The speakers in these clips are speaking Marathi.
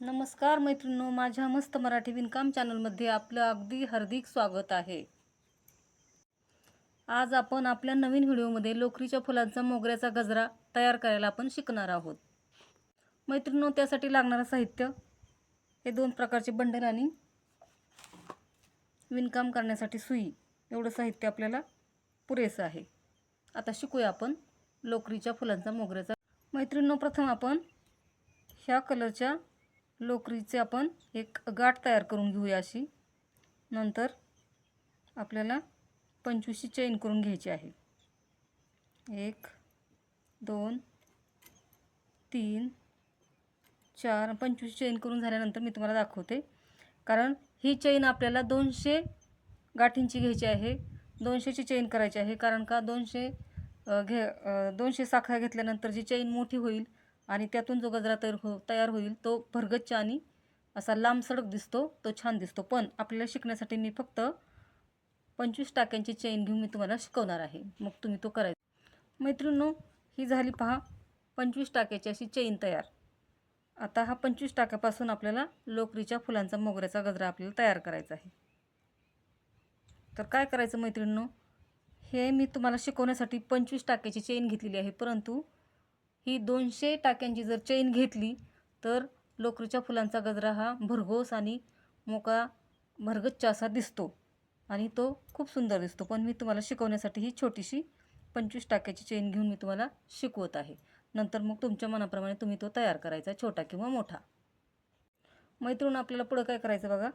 नमस्कार मैत्रिणो माझ्या मस्त मराठी विणकाम चॅनलमध्ये आपलं अगदी हार्दिक स्वागत आहे. आज आपण आपल्या नवीन व्हिडिओमध्ये लोकरीच्या फुलांचा मोगऱ्याचा गजरा तयार करायला आपण शिकणार आहोत. मैत्रिणो त्यासाठी लागणारं साहित्य हे दोन प्रकारचे बंडल आणि विणकाम करण्यासाठी सुई एवढं साहित्य आपल्याला पुरेसं आहे. आता शिकूया आपण लोकरीच्या फुलांचा मोगऱ्याचा. मैत्रिणो प्रथम आपण ह्या कलरच्या लोकरीचे आपण एक गाठ तयार करून घेऊया अशी. नंतर आपल्याला पंचवीसची चेन करून घ्यायची आहे. एक दोन तीन चार पंचवीस चेन करून झाल्यानंतर मी तुम्हाला दाखवते. कारण ही चेन आपल्याला दोनशे गाठींची घ्यायची आहे. दोनशेची चेन करायची आहे. कारण का दोनशे घे दोनशे साखळ्या घेतल्यानंतर जी चेन मोठी होईल आणि त्यातून जो गजरा तयार हो तयार होईल तो भरगच्च आणि असा लांब सडक दिसतो तो छान दिसतो. पण आपल्याला शिकण्यासाठी मी फक्त पंचवीस टाक्यांची चेन घेऊन मी तुम्हाला शिकवणार आहे. मग तुम्ही तो करायचा. मैत्रिणींनो ही झाली पहा पंचवीस टाक्याची अशी चेन तयार. आता हा पंचवीस टाक्यापासून आपल्याला लोकरीच्या फुलांचा मोगऱ्याचा गजरा आपल्याला तयार करायचा आहे. तर काय करायचं मैत्रिणींनो? हे मी तुम्हाला शिकवण्यासाठी पंचवीस टाक्याची चेन घेतलेली आहे. परंतु ही दोनशे टाक्यांची जर चैन घेतली तर लोकरीच्या फुलांचा गजरा हा भरघोस आणि मोका भरगच्च असा दिसतो. आणि तो खूप सुंदर दिसतो. पण मी तुम्हाला शिकवण्यासाठी ही छोटीशी पंचवीस टाक्याची चेन घेऊन मी तुम्हाला शिकवत आहे. नंतर मग तुमच्या मनाप्रमाणे तुम्ही तो तयार करायचा छोटा किंवा मोठा. मैत्रीण आपल्याला पुढं काय करायचं बघा?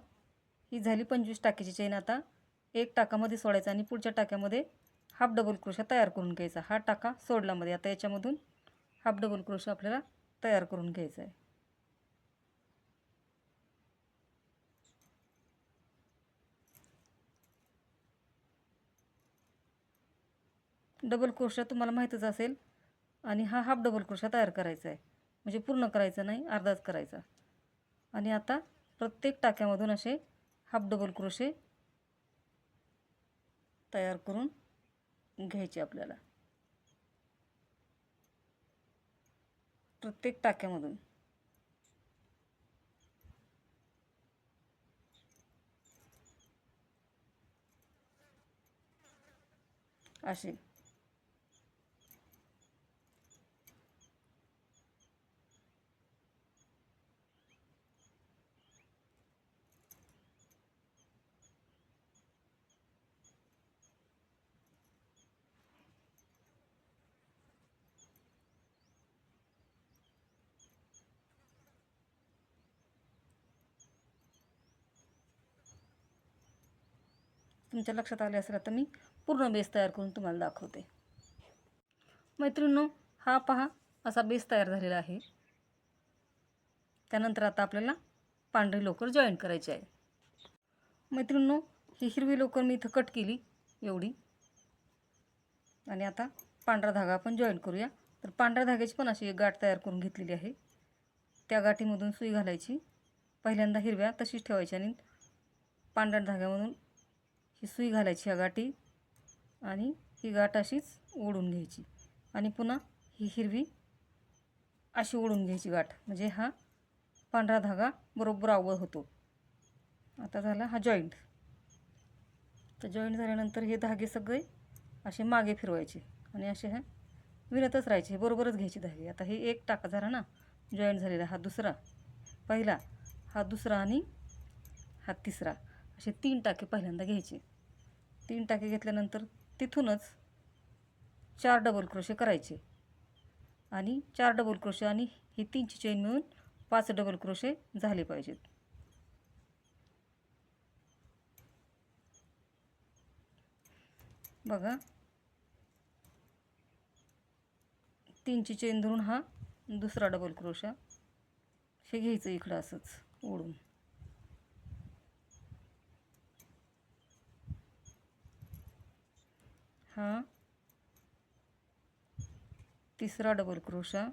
ही झाली पंचवीस टाक्याची चेन. आता एक टाकामध्ये सोडायचा आणि पुढच्या टाक्यामध्ये हाफ डबल क्रोशा तयार करून घ्यायचा. हा टाका सोडलामध्ये आता याच्यामधून हाफ डबल क्रोश आपल्याला तयार करून घ्यायचा आहे. डबल क्रोशा तुम्हाला माहीतच असेल आणि हा हाफ डबल क्रोशा तयार करायचा आहे. म्हणजे पूर्ण करायचा नाही अर्धाच करायचा. आणि आता प्रत्येक टाक्यामधून असे हाफ डबल क्रोशे तयार करून घ्यायचे आपल्याला. प्रत्येक टाक्यामधून असे तुमच्या लक्षात आले असेल आता मी पूर्ण बेस तयार करून तुम्हाला दाखवते. मैत्रिणींनो हा पहा असा बेस तयार झालेला आहे. त्यानंतर आता आपल्याला पांढरी लोकर जॉईन करायची आहे. मैत्रिणींनो ही हिरवी लोकर मी इथं कट केली एवढी. आणि आता पांढरा धागा आपण जॉईन करूया. तर पांढऱ्या धाग्याची पण अशी एक गाठ तयार करून घेतलेली आहे. त्या गाठीमधून सुई घालायची. पहिल्यांदा हिरव्या तशीच ठेवायची आणि पांढऱ्या धाग्यामधून ही सुई घालायची ह्या गाठी आणि ही गाठ अशीच ओढून घ्यायची. आणि पुन्हा ही हिरवी अशी ओढून घ्यायची गाठ. म्हणजे हा पांढरा धागा बरोबर आवळ होतो. आता झाला हा जॉईंट तर जॉईंट झाल्यानंतर हे धागे सगळे असे मागे फिरवायचे आणि असे हे विणतच राहायचे. बरोबरच घ्यायचे धागे. आता हे एक टाका झाला ना. जॉईंट झालेला हा दुसरा. पहिला हा दुसरा आणि हा तिसरा. असे तीन टाके पहिल्यांदा घ्यायचे. तीन टाके घेतल्यानंतर तिथूनच चार डबल क्रोशे करायचे. आणि चार डबल क्रोशे आणि ही तीनची चेन मिळून पाच डबल क्रोशे झाले पाहिजेत. बघा. तीनची चेन धरून हा दुसरा डबल क्रोशा हे घ्यायचं इकडं असंच ओढून. हा. तिसरा डबल क्रोशा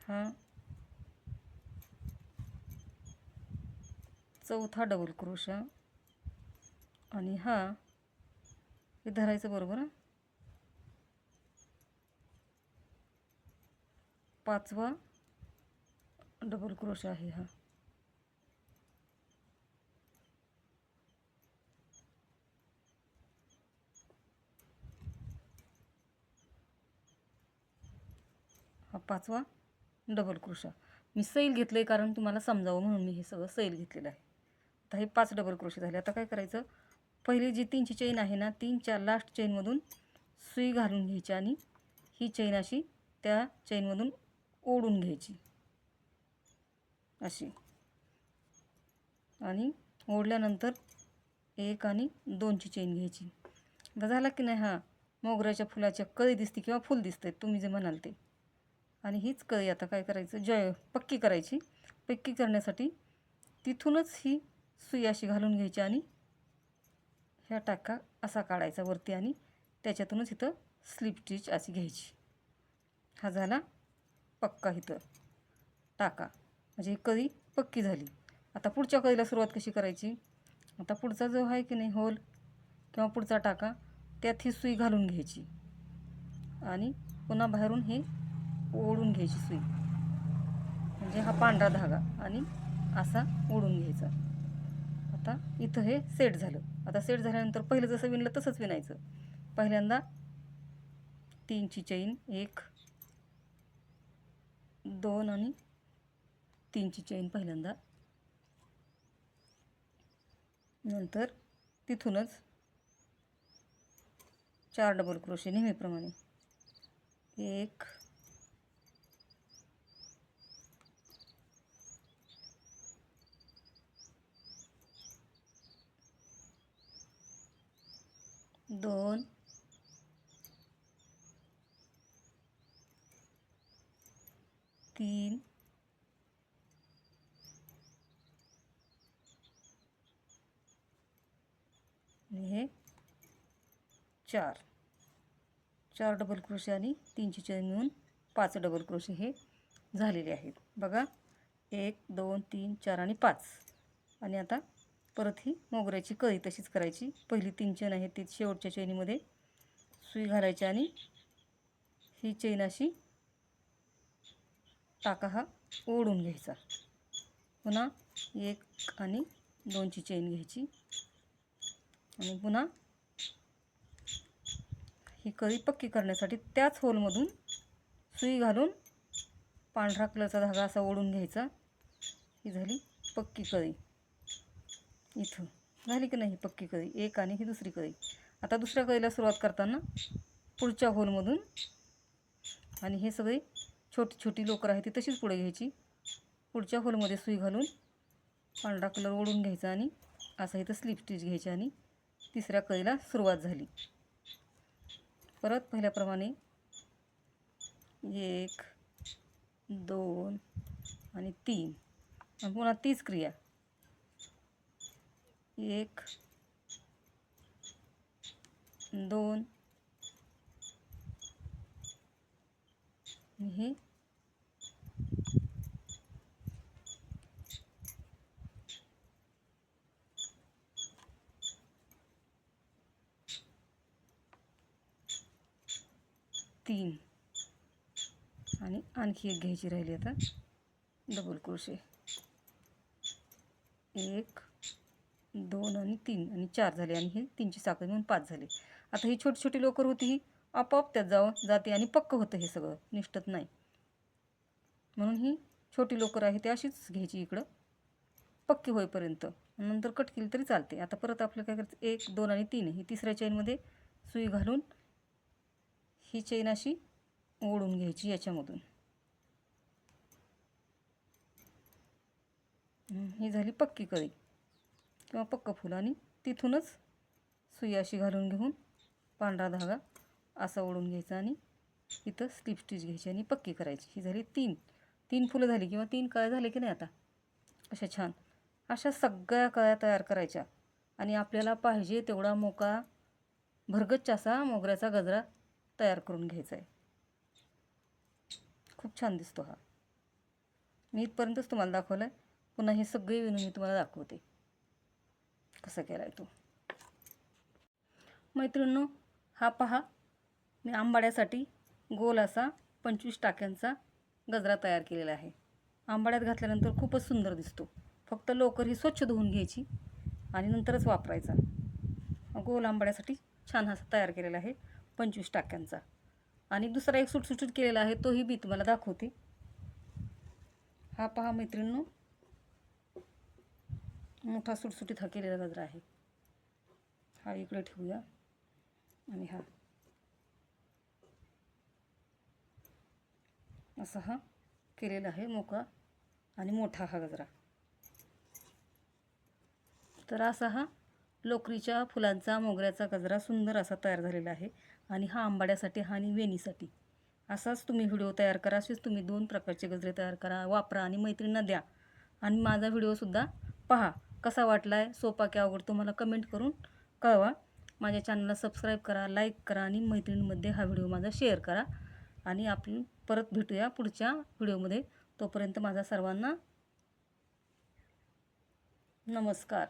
हा. चौथा डबल क्रोशा आणि हा हे धरायचं बरोबर पाचवा डबल क्रोश आहे हा. हा पाचवा डबल क्रोशा मी सैल घेतलं आहे कारण तुम्हाला समजावं म्हणून मी हे सगळं सैल घेतलेलं आहे. आता हे पाच डबल क्रोशे झाले. आता काय करायचं? पहिली जी तीनची चेन आहे ना तीनच्या लास्ट चेनमधून सुई घालून घ्यायची आणि ही चेन अशी त्या चेनमधून ओढून घ्यायची. अशी. आणि ओढल्यानंतर एक आणि दोनची चेन घ्यायची. आता झाला की नाही? हा मोगऱ्याच्या फुलाच्या कळी दिसते किंवा फुल दिसते तुम्ही जे म्हणाल ते. आणि हीच कळी आता काय करायचं? जय पक्की करायची. पक्की करण्यासाठी तिथूनच ही सुई अशी घालून घ्यायची आणि ह्या टाका असा काढायचा वरती आणि त्याच्यातूनच इथं स्लिप स्टिच अशी घ्यायची. हा झाला पक्का इथं टाका. म्हणजे ही कळी पक्की झाली. आता पुढच्या कळीला सुरुवात कशी करायची? आता पुढचा जो आहे की नाही होल किंवा पुढचा टाका त्यात ही सुई घालून घ्यायची. आणि पुन्हा बाहेरून हे ओढून घ्यायची सुई. म्हणजे हा पांढरा धागा आणि असा ओढून घ्यायचा. आता इथं हे सेट झालं. आता सेट झाल्यानंतर पहिलं जसं विणलं तसंच विणायचं. पहिल्यांदा तीनची चैन एक दोन आणि तीनची चैन पहिल्यांदा. नंतर तिथूनच चार डबल क्रोशे नेहमीप्रमाणे. एक दोन. तीन. आणि हे चार. चार डबल क्रोशे आणि तीनशे चेन मिळून पाच डबल क्रोशे हे झालेले आहेत. बघा एक दोन तीन चार आणि पाच. आणि आता परत ही मोगऱ्याची कळी तशीच करायची. पहिली तीन चेन आहे ती शेवटच्या चैनीमध्ये सुई घालायची आणि ही चैन अशी टाका हा ओढून घ्यायचा. पुन्हा एक आणि दोनची चैन घ्यायची. आणि पुन्हा ही कळी पक्की करण्यासाठी त्याच होलमधून सुई घालून पांढरा कलरचा धागा असा ओढून घ्यायचा. ही झाली पक्की कळी. इथं झाली की नाही पक्की कळी? एक आणि ही दुसरी कळी. आता दुसऱ्या कळीला सुरुवात करताना पुढच्या होलमधून आणि हे सगळे छोटी छोटी लोकर आहे ती तशीच पुढे घ्यायची. पुढच्या होलमध्ये सुई घालून पांढरा कलर ओढून घ्यायचा आणि असा इथं स्लिप स्टिच घ्यायची आणि तिसऱ्या कळीला सुरुवात झाली. परत पहिल्याप्रमाणे एक दोन आणि तीन. आणि पुन्हा तीच क्रिया. एक दोन हे. तीन. आणि आणखी एक घ्यायची राहिली आता. डबल क्रोशे एक दोन आणि तीन आणि चार झाले आणि हे तीनची साखर मिळून पाच झाले. आता ही छोटी छोटी लोकर होती ही आपोआप त्यात जावं जाते आणि पक्क होतं हे सगळं निष्ठत नाही. म्हणून ही छोटी लोकर आहे ती अशीच घ्यायची इकडं. पक्की होईपर्यंत. नंतर कट केली तरी चालते. आता परत आपलं काय करायचं? एक दोन आणि तीन ही तिसऱ्या चेनमध्ये सुई घालून ही चेन अशी ओढून घ्यायची याच्यामधून. ही झाली पक्की कळी. किंवा पक्क फुलं आणि तिथूनच सुई अशी घालून घेऊन पांढरा धागा असा ओढून घ्यायचा आणि इथं स्लिप स्टिच घ्यायची आणि पक्की करायची. ही झाली तीन. तीन फुलं झाली किंवा तीन कळ्या झाले की नाही आता? अशा छान. अशा सगळ्या कळ्या तयार करायच्या. आणि आपल्याला पाहिजे तेवढा मोका भरगच्च असा मोगऱ्याचा गजरा तयार करून घ्यायचा आहे. खूप छान दिसतो हा. मी इथपर्यंतच तुम्हाला दाखवलं आहे पुन्हा हे सगळे विणून मी तुम्हाला दाखवते. कसा केला आहे तो? मैत्रिणींनो हा पहा. मी आंबाड्यासाठी गोल असा पंचवीस टाक्यांचा गजरा तयार केलेला आहे. आंबाड्यात घातल्यानंतर खूपच सुंदर दिसतो. फक्त लोकर ही स्वच्छ धुवून घ्यायची आणि नंतरच वापरायचा. गोल आंबाड्यासाठी छान असा तयार केलेला आहे पंचवीस टाक्यांचा. आणि दुसरा एक सुटसुटीत केलेला आहे तोही मी तुम्हाला दाखवते. हा पहा मैत्रिणींनो मोठा सुटसुटीत हा केलेला गजरा आहे. हा इकडे ठेवूया. आणि हा. असा हा केलेला आहे मोका आणि मोठा हा गजरा. तर असा हा लोकरीच्या फुलांचा मोगऱ्याचा गजरा सुंदर असा तयार झालेला आहे. आणि हा आंबाड्यासाठी हा आणि वेणीसाठी. असाच तुम्ही व्हिडिओ तयार करा. असेच तुम्ही दोन प्रकारचे गजरे तयार करा. वापरा आणि मैत्रिणींना द्या. आणि माझा व्हिडिओसुद्धा पहा. कसा वाटला आहे सोपा की अवघड तुम्हाला कमेंट करून कळवा. माझ्या चॅनलला सबस्क्राईब करा लाईक करा आणि मैत्रिणींमध्ये हा व्हिडिओ माझा शेअर करा. आणि आपण परत भेटूया पुढच्या व्हिडिओमध्ये तोपर्यंत माझा सर्वांना नमस्कार.